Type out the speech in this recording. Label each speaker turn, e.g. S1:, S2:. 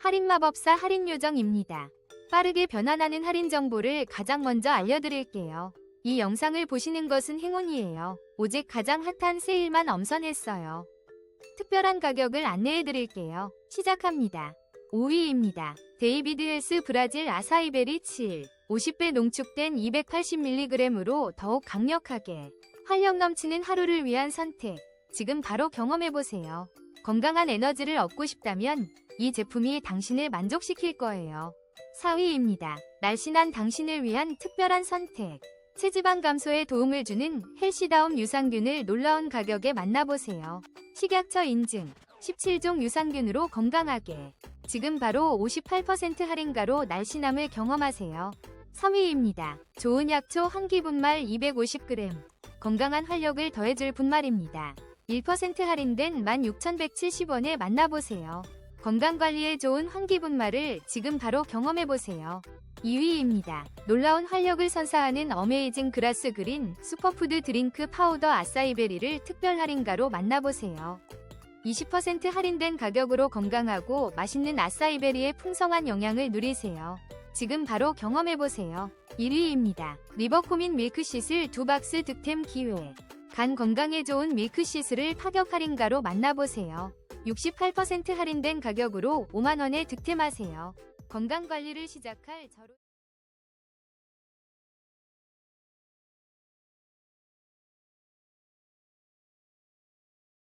S1: 할인마법사 할인요정입니다. 빠르게 변환하는 할인 정보를 가장 먼저 알려드릴게요. 이 영상을 보시는 것은 행운이에요. 오직 가장 핫한 세일만 엄선했어요. 특별한 가격을 안내해드릴게요. 시작합니다. 5위입니다. 데이비드 헬스 브라질 아사이베리 7. 50배 농축된 280mg으로 더욱 강력하게 활력 넘치는 하루를 위한 선택. 지금 바로 경험해보세요. 건강한 에너지를 얻고 싶다면 이 제품이 당신을 만족시킬 거예요. 4위입니다. 날씬한 당신을 위한 특별한 선택. 체지방 감소에 도움을 주는 헬시다움 유산균을 놀라운 가격에 만나보세요. 식약처 인증 17종 유산균으로 건강하게 지금 바로 58% 할인가로 날씬함을 경험하세요. 3위입니다. 좋은 약초 한끼 분말 250g 건강한 활력을 더해줄 분말입니다. 1% 할인된 16,170원에 만나보세요. 건강관리에 좋은 환기 분말을 지금 바로 경험해보세요. 2위입니다. 놀라운 활력을 선사하는 어메이징 그라스 그린 슈퍼푸드 드링크 파우더 아싸이베리를 특별 할인가로 만나보세요. 20% 할인된 가격으로 건강하고 맛있는 아싸이베리의 풍성한 영양을 누리세요. 지금 바로 경험해보세요. 1위입니다. 리버코민 밀크시슬 두 박스 득템 기회. 간 건강에 좋은 밀크시슬을 파격 할인가로 만나보세요. 68% 할인된 가격으로 5만원에 득템하세요. 건강관리를 시작할 저로...